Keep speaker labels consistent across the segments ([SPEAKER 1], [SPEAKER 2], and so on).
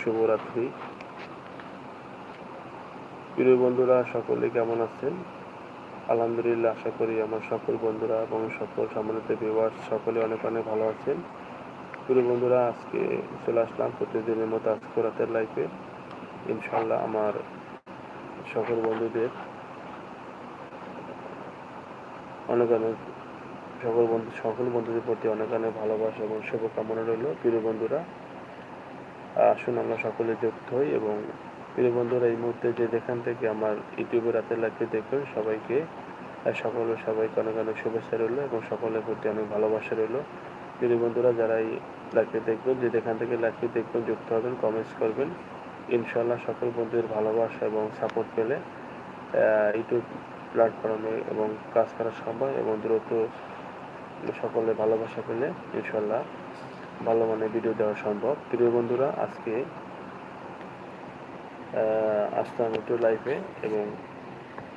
[SPEAKER 1] শুভরাত্রি। প্রিয় বন্ধুরা, সকলে কেমন আছেন? আলহামদুলিল্লাহ, আশা করি আমার সকল বন্ধুরা এবং সকল সম্মানিত ভিউয়ার্স সকলে অনেক অনেক ভালো আছেন। প্রিয় বন্ধুরা, আজকে চলে আসলাম প্রতিদিনের মতো আজকে রাতের লাইফে ইনশাল্লাহ আমার সকল বন্ধুদের, অনেক অনেক সকল বন্ধু, সকল বন্ধুদের প্রতি অনেক অনেক ভালোবাসা এবং শুভকামনা রইল। প্রিয় বন্ধুরা আসুন, আমরা সকলে যুক্ত হই এবং প্রিয় বন্ধুরা, এই মুহূর্তে যে যেখান থেকে আমার ইউটিউবে রাতের লাইভে দেখবেন সবাইকে সকলে সবাইকে অনেক অনেক শুভেচ্ছা রইল এবং সকলের প্রতি অনেক ভালোবাসা রইল। প্রিয় বন্ধুরা, যারা এই লাইভে দেখবেন, যে যেখান থেকে লাইভে দেখবেন, যুক্ত হবেন কমেন্টস করবেন ইনশাল্লাহ সকল বন্ধুদের ভালোবাসা এবং সাপোর্ট পেলে ইউটিউব প্ল্যাটফর্মে এবং কাজ করা সম্ভব এবং দ্রুত সকলে ভালোবাসা পেলে ইনশাল্লাহ ভালো মানের ভিডিও দেওয়া সম্ভব। প্রিয় বন্ধুরা, আজকে আসলাম একটু লাইফে এবং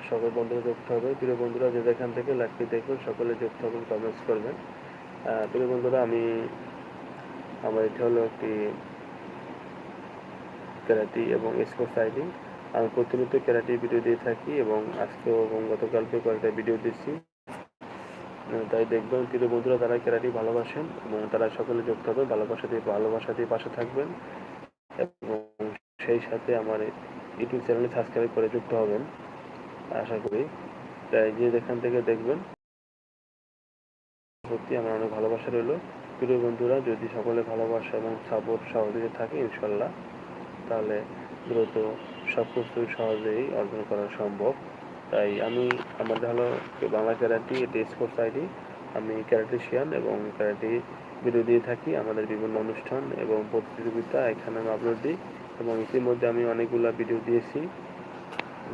[SPEAKER 1] সকল বন্ধুরা যুক্ত হবে। প্রিয় বন্ধুরা, যে যেখান থেকে লাইভটি দেখবেন, সকলে যুক্ত হবেন কমেন্টস করবেন। প্রিয় বন্ধুরা, আমি, আমার এটা হলো একটি ক্যারাটি এবং স্পোর্টস আইডি আমি প্রতিনিয়ত ক্যারাটি ভিডিও দিয়ে থাকি এবং আজকেও এবং গতকালকে কয়েকটা ভিডিও দিচ্ছি। তাই দেখবেন প্রিয় বন্ধুরা, তারা ক্যারাটি ভালোবাসেন এবং তারা সকলে যুক্ত হবেন ভালোবাসা দিয়ে ভালোবাসা দিয়ে পাশে থাকবেন এবং সেই সাথে আমার ইউটিউব চ্যানেলে সাবস্ক্রাইব করে যুক্ত হবেন, আশা করি। তাই যে যেখান থেকে দেখবেন, সত্যি আমার অনেক ভালোবাসা রইল। প্রিয় বন্ধুরা, যদি সকলে ভালোবাসা এবং সাপোর্ট সহযোগিতা থাকে ইনশাল্লাহ তাহলে দ্রুত সব কিছু সহজেই অর্জন করা সম্ভব। তাই আমি আমাদের হলো বাংলা ক্যারাটি এটি স্পোর্টস আইডি আমি ক্যারাটিশিয়ান এবং ক্যারাটি ভিডিও দিয়ে থাকি আমাদের বিভিন্ন অনুষ্ঠান এবং প্রতিযোগিতা এখানে আমি আপলোড দিই এবং ইতিমধ্যে আমি অনেকগুলো ভিডিও দিয়েছি।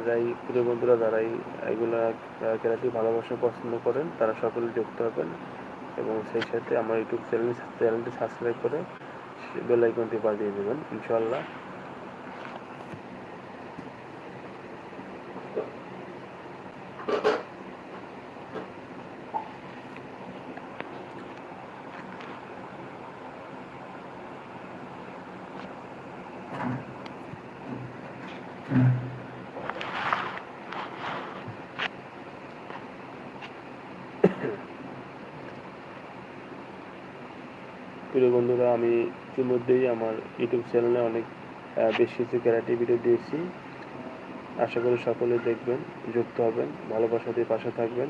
[SPEAKER 1] যাই, প্রিয় বন্ধুরা যারাই এগুলা ক্যারাটি ভালোবাসা পছন্দ করেন, তারা সকলে যুক্ত হবেন এবং সেই সাথে আমার ইউটিউব চ্যানেল চ্যানেলটি সাবস্ক্রাইব করে বেল আইকনটি বাজিয়ে দেবেন, ইনশাআল্লাহ। প্রিয় বন্ধুরা, আমি ইতিমধ্যেই আমার ইউটিউব চ্যানেলে অনেক বেশ কিছু ক্যারাটি ভিডিও দিয়েছি। আশা করি সকলে দেখবেন, যুক্ত হবেন, ভালোবাসা দিয়ে পাশে থাকবেন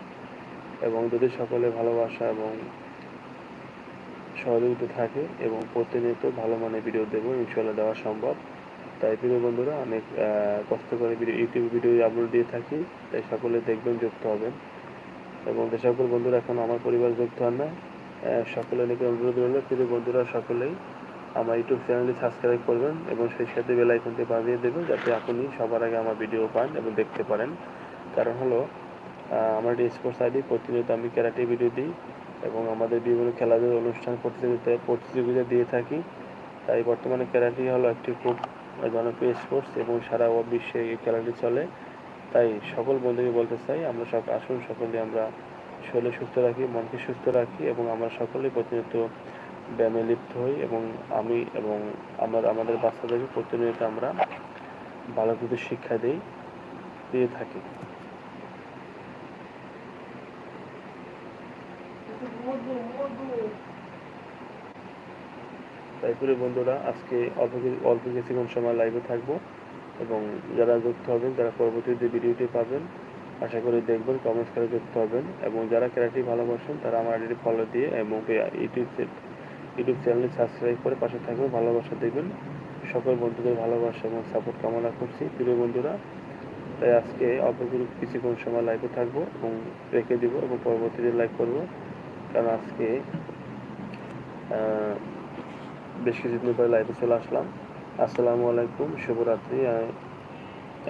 [SPEAKER 1] এবং যদি সকলে ভালোবাসা এবং সহযোগিতা থাকে এবং প্রতিনিয়ত ভালো মানের ভিডিও দেবো ইনশাল্লাহ দেওয়া সম্ভব। তাই প্রিয় বন্ধুরা, অনেক কষ্ট করে ভিডিও, ইউটিউব ভিডিও আপলোড দিয়ে থাকি, তাই সকলে দেখবেন, যুক্ত হবেন। এবং যে সকল বন্ধুরা এখন আমার পরিবার যুক্ত হন না সকলে নাকি অনুরোধ রইল, প্রিয় বন্ধুরা সকলেই আমার ইউটিউব চ্যানেলটি সাবস্ক্রাইব করবেন এবং সেই সাথে বেল আইকনটি বাজিয়ে দেবেন যাতে আপনি সবার আগে আমার ভিডিও পান এবং দেখতে পারেন। কারণ হলো আমার একটি স্পোর্টস আইডি প্রতিনিয়ত আমি ক্যারাটে ভিডিও দিই এবং আমাদের বিভিন্ন খেলাধুলার অনুষ্ঠান প্রতিযোগিতা প্রতিযোগিতা দিয়ে থাকি। তাই বর্তমানে ক্যারাটি হলো একটি খুব জনপ্রিয় স্পোর্টস এবং সারা বিশ্বে এই খেলাটি চলে। তাই সকল বন্ধুকে বলতে চাই, আমরা আসুন সকলে আমরা শরীর সুস্থ রাখি, মনকে সুস্থ রাখি এবং আমরা সকলে প্রতিনিয়ত ব্যায়ামে লিপ্ত হই এবং আমি এবং আমার, আমাদের বাচ্চাদেরকে প্রতিনিয়ত আমরা ভালো কিছু শিক্ষা দিই, দিয়ে থাকি। তাই করে বন্ধুরা, আজকে অল্প অল্প কিছুক্ষণ সময় লাইভে থাকব। এবং যারা যুক্ত হবেন, তারা পরবর্তীতে ভিডিওটি পাবেন, আশা করি দেখবেন কমেন্টস করে যুক্ত হবেন। এবং যারা ক্যারাটি ভালোবাসেন, তারা আমার আইডি ফলো দিয়ে এবং ইউটিউব ইউটিউব চ্যানেলে সাবস্ক্রাইব করে পাশে থাকবেন, ভালোবাসা দেবেন। সকল বন্ধুদের ভালোবাসা এবং সাপোর্ট কামনা করছি। প্রিয় বন্ধুরা, তাই আজকে অল্প কিছু কিছুক্ষণ সময় লাইভে থাকব এবং রেখে দিব এবং পরবর্তীতে লাইভ করব। কারণ আজকে বেশ কিছুদিন পরে লাইভে চলে আসলাম। আসসালামু আলাইকুম, শুভরাত্রি।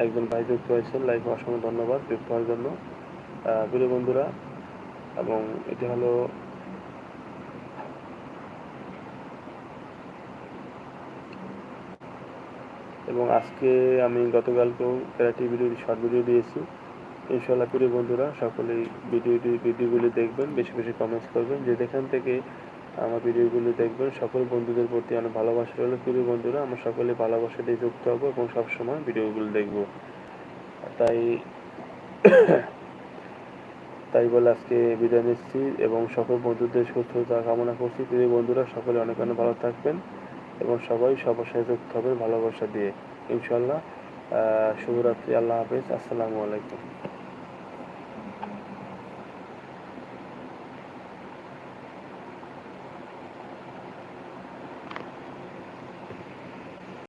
[SPEAKER 1] একজন ভাই যুক্ত হয়েছেন লাইভে অসংখ্য ধন্যবাদ যুক্ত হওয়ার জন্য। প্রিয় বন্ধুরা, এবং এটি হলো এবং আজকে আমি গতকালকেও ক্যারাটি ভিডিও শর্ট ভিডিও দিয়েছি। ইনশাল্লাহ প্রিয় বন্ধুরা, সকলেই ভিডিওটি ভিডিওগুলি দেখবেন, বেশি বেশি কমেন্টস করবেন। যে যেখান থেকে আমার ভিডিওগুলো দেখবেন। সকল বন্ধুদের প্রতি অনেক ভালোবাসা রইল। প্রিয় বন্ধুরা, আমরা সকলে ভালোবাসা দিয়ে যুক্ত হব এবং সবসময় ভিডিওগুলো দেখব। তাই তাই বলে আজকে বিদায় নিচ্ছি এবং সকল বন্ধুদের সুস্থতা কামনা করছি। প্রিয় বন্ধুরা, সকলে অনেক অনেক ভালো থাকবেন এবং সবাই সবার সাথে যুক্ত হবেন ভালোবাসা দিয়ে। ইনশাল্লাহ শুভরাত্রি। আল্লাহ হাফেজ। আসসালামু আলাইকুম।